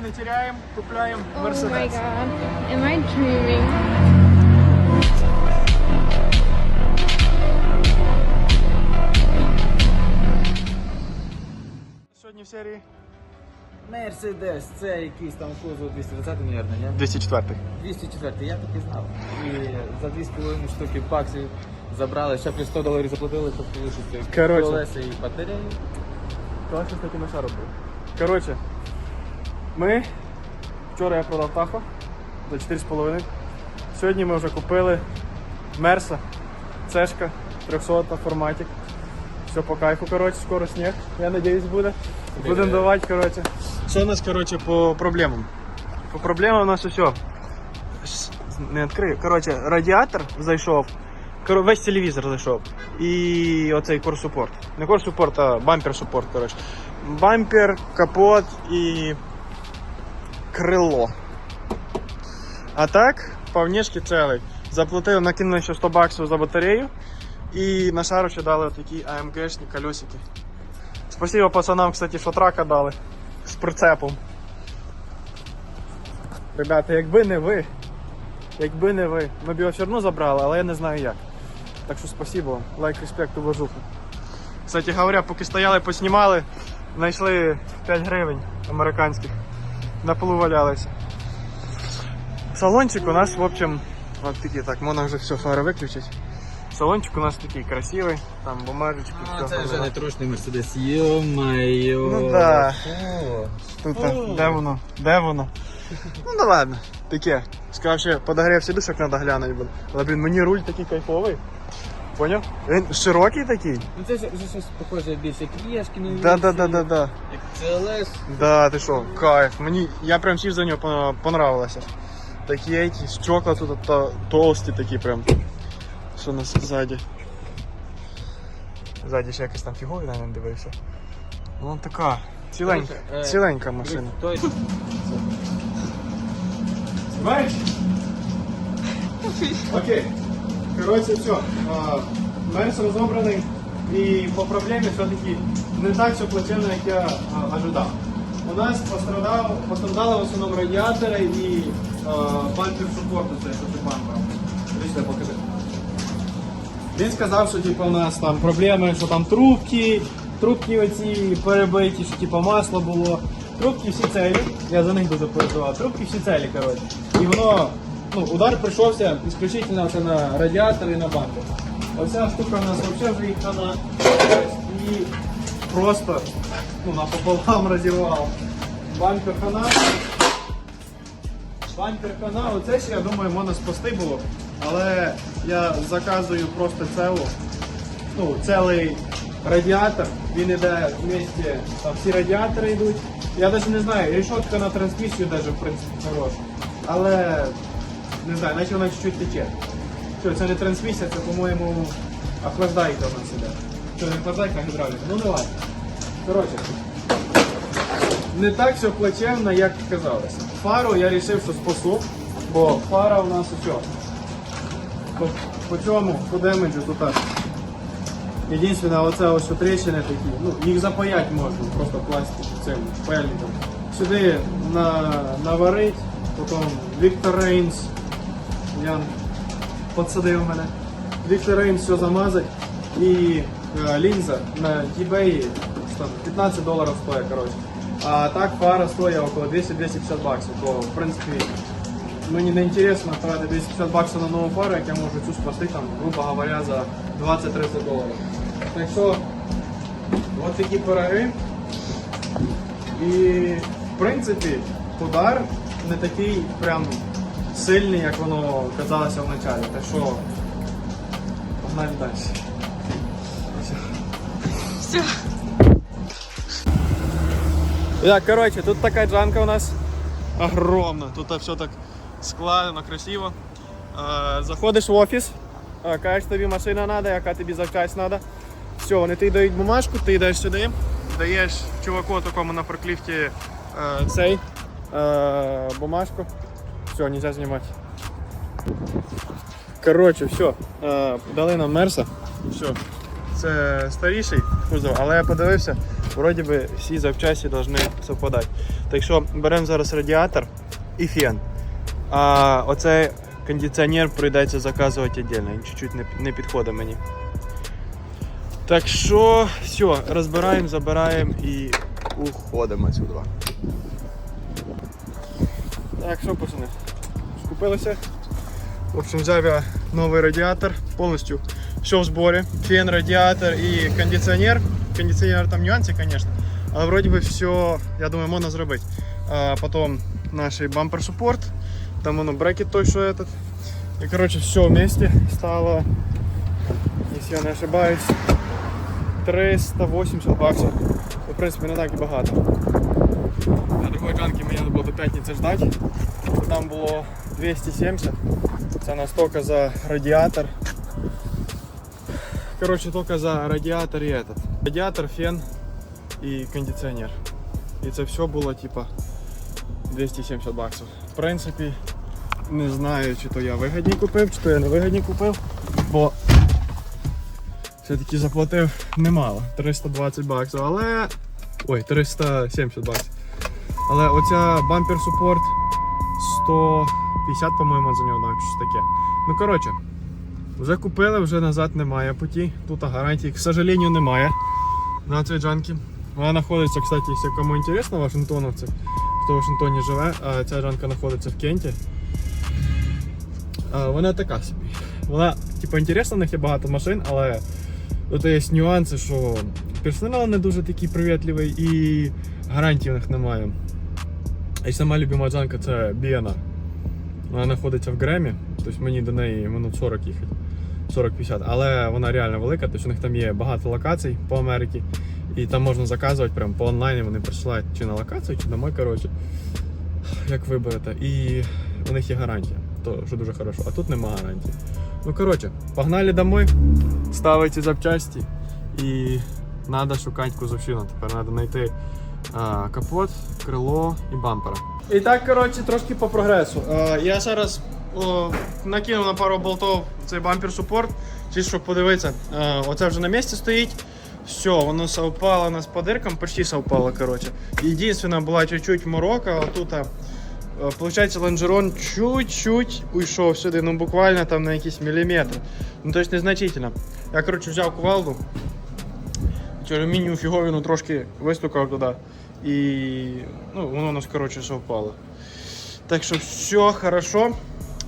не теряємо, купляємо Oh my Мерседес. god. Am I dreaming? Сьогодні в серії Мерседес, це якийсь там кузов 220 мільярда, ні? 204. 204, я так і знав. І за 2,5 штуки баксів забрали, ще плюс 100 доларів заплатили, щоб залишити Коротше. колеса і батареї. Класно, кстати, на шару був. Коротше, ми. Вчора я продав Тахо за 4,5. Сьогодні ми вже купили Мерса, Цешка, 300 форматик. Все по кайфу, коротше, скоро сніг, я надіюсь, буде. Будемо давати, коротше. Що у нас, коротше, по проблемам? По проблемам у нас усе. Не відкрию. Коротше, радіатор зайшов. Весь телевізор зайшов. І оцей корсупорт. Не корсупорт, а бампер супорт, коротше. Бампер, капот і крило. А так, по внешки целий. Заплатив, накинули ще 100 баксів за батарею. І на шару ще дали такі АМГшні колесики. Спасибо пацанам, кстати, що трака дали з прицепом. Ребята, якби не ви, якби не ви, ми б його все одно забрали, але я не знаю як. Так що спасибо вам. Лайк, респект, уважуха. Кстати говоря, поки стояли, поснімали, знайшли 5 гривень американських. На полу валялися. Салончик у нас, в общем, вот такий, так, можна вже все, фари виключить. Салончик у нас такий красивий, там бумажечки, А, все. це вже не трушний Мерседес. Йо-майо. Ну да. Тут, а, де воно? Де воно? Ну да ладно, таке. Сказав, що подогрів сідушок треба глянути буде. Але, блін, мені руль такий кайфовий. Поняв? Він широкий такий. Ну це вже щось похоже більше криєшки, ну Да, да, да, да, да. Як CLS. Да, ти що, кайф. Мені, я прям сів за нього по- понравилося. Такі эти, стекла тут то, толсті такі прям. Що у нас ззаді? Ззаді ще якось там фігові, наверное, дивився. Ну така, ціленька, Короче, е, ціленька машина. Той Знаєш? Окей. Коротше, все. Мерс розобраний і по проблемі все-таки не так все плачевно, як я ожидав. У нас пострадав, пострадали в основному радіатори і бампер супорту, це що це бампер. Дивіться, покажи. Він сказав, що типу, у нас там проблеми, що там трубки, трубки оці перебиті, що типу, масло було. Трубки всі цілі, я за них дуже переживав. Трубки всі цілі, коротше. І воно, ну, удар прийшовся исключительно це на радіатор і на бампер. Оця штука у нас взагалі вже їх хана. І просто ну, напополам розірвав. Бампер хана. Бампер хана, оце ще, я думаю, можна спасти було. Але я заказую просто цілу, ну, цілий радіатор. Він іде в місті, там всі радіатори йдуть. Я навіть не знаю, рішотка на трансмісію навіть, в принципі, хороша. Але не знаю, наче вона чуть-чуть тече. Що, це не трансмісія, це, по-моєму, охлаждайка у нас іде. Що, не охлаждайка, а гідравліка. Ну ладно. Коротше, не так все плачевно, як казалось. Фару я вирішив, що спасу, бо фара у нас усе. По, по цьому, по демеджу тут так. Єдине, оце ось що тріщини такі. Ну, їх запаять можна, просто пластик цим пельником. Сюди на, наварить, потім Віктор Рейнс. Ян підсадив мене. Віктор Рейнс все замазать. І е, лінза на eBay 15 доларів стоїть, коротше. А так фара стоїть около 200-250 баксів. То, в принципі, мені не інтересно тратити 250 баксів на нову фару, як я можу цю спасти, там, грубо говоря, за 20-30 доларів. Так що, от такі пироги. І, в принципі, удар не такий прям сильний, як воно казалося в началі. Так що, погнали далі. Все. Так, короче, тут такая джанка у нас огромна. Тут все так складено, красиво. Е, Заходиш в офіс, е, кажеш, тобі машина треба, яка тобі завчасть треба. Все, вони тобі дають бумажку, ти йдеш сюди, даєш чуваку такому на форкліфті е, цей е, бумажку. Все, нельзя знімати. Коротше, все, дали нам мерса. Все. Це старіший кузов, але я подивився, вроді би всі запчасті повинні совпадати. Так що беремо зараз радіатор і фен. А оцей кондиціонер прийдеться заказувати віддільно, він чуть-чуть не підходить мені. Так що, все, розбираємо, забираємо і уходимо сюди. Так, що пацани? Скупилися. В общем, взяв я новий радіатор, повністю все в зборі. Фен, радіатор і кондиціонер. Кондиціонер там нюанси, звісно. Але вроді би все, я думаю, можна зробити. А потім наш бампер супорт, там воно брекет той, що этот. І коротше все вместе стало, якщо я не ошибаюсь, 380 баксів. В принципі, не так і багато. Джанки мені треба було до п'ятниці ждати. Там було 270. Це настільки за радіатор. Коротше, тільки за радіатор і этот. Радіатор, фен і кондиціонер. І це все було типа 270 баксів. В принципі, не знаю, чи то я вигідні купив, чи то я не вигідні купив, бо все-таки заплатив немало. 320 баксів, але. Ой, 370 баксів. Але оця бампер супорт 150, по-моєму, за нього навіть щось таке. Ну коротше, вже купили, вже назад немає путі. Тут гарантії, к сожалению, немає на цій джанки. Вона знаходиться, кстати, якщо кому інтересно, Вашингтоновці, хто в Вашингтоні живе, а ця джанка знаходиться в Кенті. А, Вона така собі. Вона, типу, інтересна, в них є багато машин, але тут є нюанси, що персонал не дуже такий привітливий і гарантій у них немає. І сама любима джанка це BNR. Вона знаходиться в Гремі, тобто мені до неї минут 40 їхати. 40-50, але вона реально велика, тобто у них там є багато локацій по Америці. І там можна заказувати прямо по онлайні, вони присилають чи на локацію, чи домой, коротше. Як виберете. І у них є гарантія, то що дуже хорошо. А тут нема гарантії. Ну коротше, погнали домой, ставити запчасті і треба шукати кузовщину. Тепер треба знайти капот, крило і бампера. І так, коротше, трошки по прогресу. А, я зараз о, накинув на пару болтов цей бампер супорт, чисто щоб подивитися. А, оце вже на місці стоїть. Все, воно совпало нас по диркам, почти совпало, коротше. Єдине, була чуть-чуть морока, а, Е, Получається, лонжерон чуть-чуть уйшов сюди, ну буквально там на якийсь міліметр. Ну тобто незначительно. Я коротше взяв кувалду, алюмінію фіговину трошки вистукав туди. І ну, воно у нас коротше совпало. Так що все хорошо.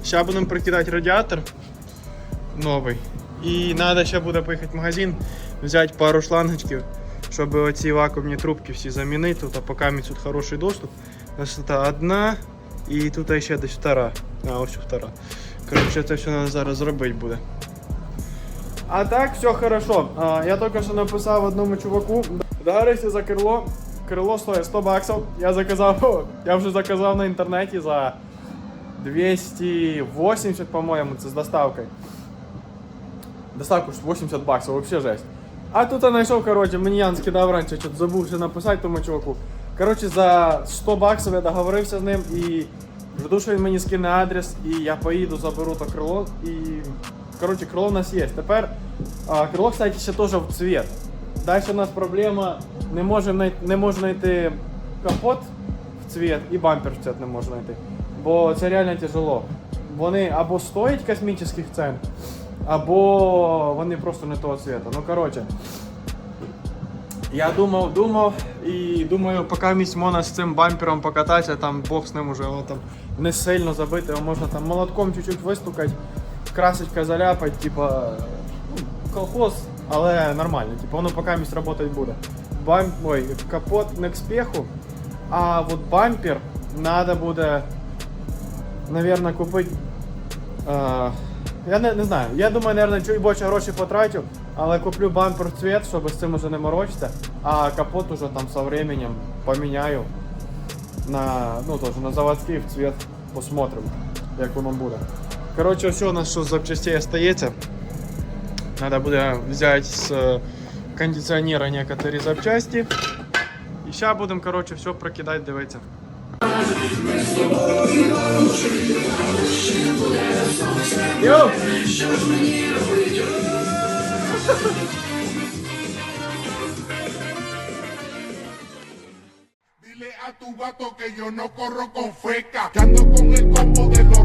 Зараз будемо прикидати радіатор новий. І треба ще буде поїхати в магазин, взяти пару шлангочків, щоб оці вакуумні трубки всі замінити. Тут, поки мені тут хороший доступ. Тут одна і тут ще десь втора. А, ось втора. Коротше, це все треба зараз зробити буде. А так, все хорошо. Я тільки що написав одному чуваку. Догарився за крило. Крило стоїть 100 баксів. Я заказав, я вже заказав на інтернеті за 280, по-моєму, це з доставкою. Доставку 80 баксів, вообще жесть. А тут я знайшов, коротше, мені Ян скидав раніше, що забувся написати тому чуваку. Коротше, за 100 баксів я договорився з ним і жду, що він мені скине адрес, і я поїду, заберу то крило. І коротше, крило у нас є. Тепер а, крило, кстати, ще теж в цвіт. Далі у нас проблема, не можемо не можу знайти капот в цвіт і бампер в цвіт не можу знайти. Бо це реально тяжело. Вони або стоять космічних цен, або вони просто не того цвіта. Ну коротше. Я думав, думав і думаю, поки місць можна з цим бампером покататися, там Бог з ним уже там не сильно забити, його можна там молотком чуть-чуть вистукати, красочка заляпати, типа ну, колхоз, але нормально, типа воно поки місць працювати буде. Бам... Ой, капот не к спеху, а от бампер треба буде, наверное, купити. Е, я не, не знаю. Я думаю, наверное, чуть більше грошей потрачу, але куплю бампер в цвет, щоб з цим уже не морочитися, а капот уже там со временем поміняю на, ну, тоже на заводський в цвет. Посмотрим, як воно буде. Коротше, все у нас що з запчастей остається. Надо буде взяти з е, кондиціонера некоторі запчасті. І зараз будемо, коротше, все прокидати, дивитися. Йоу! tu gato que yo no corro con feca. Que ando con el combo de los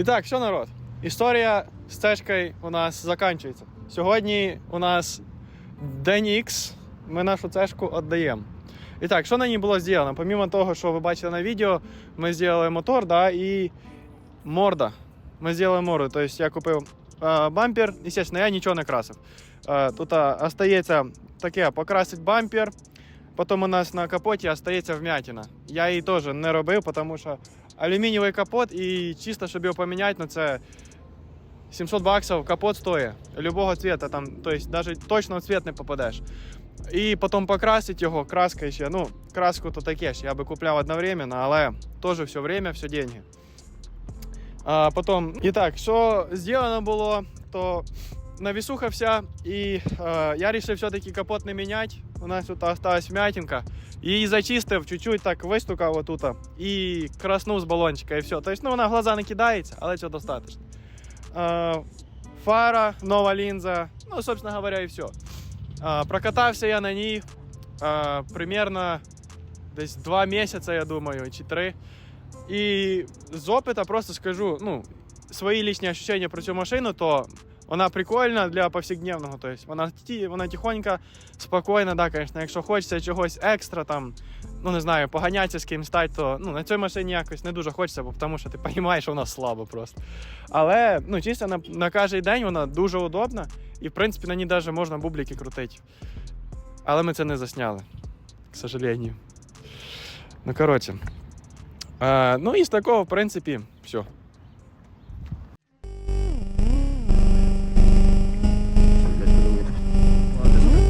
І так, що народ? Історія з цешкою у нас закінчується. Сьогодні у нас день X, ми нашу цешку віддаємо. І так, що на ній було зроблено? Помимо того, що ви бачили на відео, ми зробили мотор, да, і морда. Ми зробили морду. Тобто я купив е, бампер, звісно, я нічого не красив. Е, тут е, остається таке, покрасить бампер, потім у нас на капоті остається вмятина. Я її теж не робив, тому що алюмінієвий капот і чисто, щоб його поміняти, ну це 700 баксів капот стоїть любого цвета, там, тобто навіть точно в цвет не попадеш. І потім покрасити його, краска ще. Ну, краску то таке ж, я би купляв одновременно, але теж все время, все деньги. А потім, і так, що зроблено було, то навісуха вся, і е, я вирішив все-таки капот не міняти. У нас тут осталась вмятинка. Її зачистив, чуть-чуть так вистукав отут і краснув з балончика, і все. Тобто, ну, вона в глаза не кидається, але цього достатньо. Е, фара, нова лінза, ну, собственно говоря, і все. Е, прокатався я на ній е, примерно десь два місяці, я думаю, чи три. І з опита просто скажу, ну, свої лічні ощущення про цю машину, то вона прикольна для повсякденного. Тобто вона, вона тихонька, спокійна, да, звісно, якщо хочеться чогось екстра, там, ну не знаю, поганятися з ким стати, то ну, на цій машині якось не дуже хочеться, бо тому що ти розумієш, що вона слабо просто. Але ну, чисто на, на кожен день вона дуже удобна, і в принципі на ній навіть можна бублики крутити. Але ми це не засняли, к сожалению. Ну, коротше. Е, ну і з такого, в принципі, все.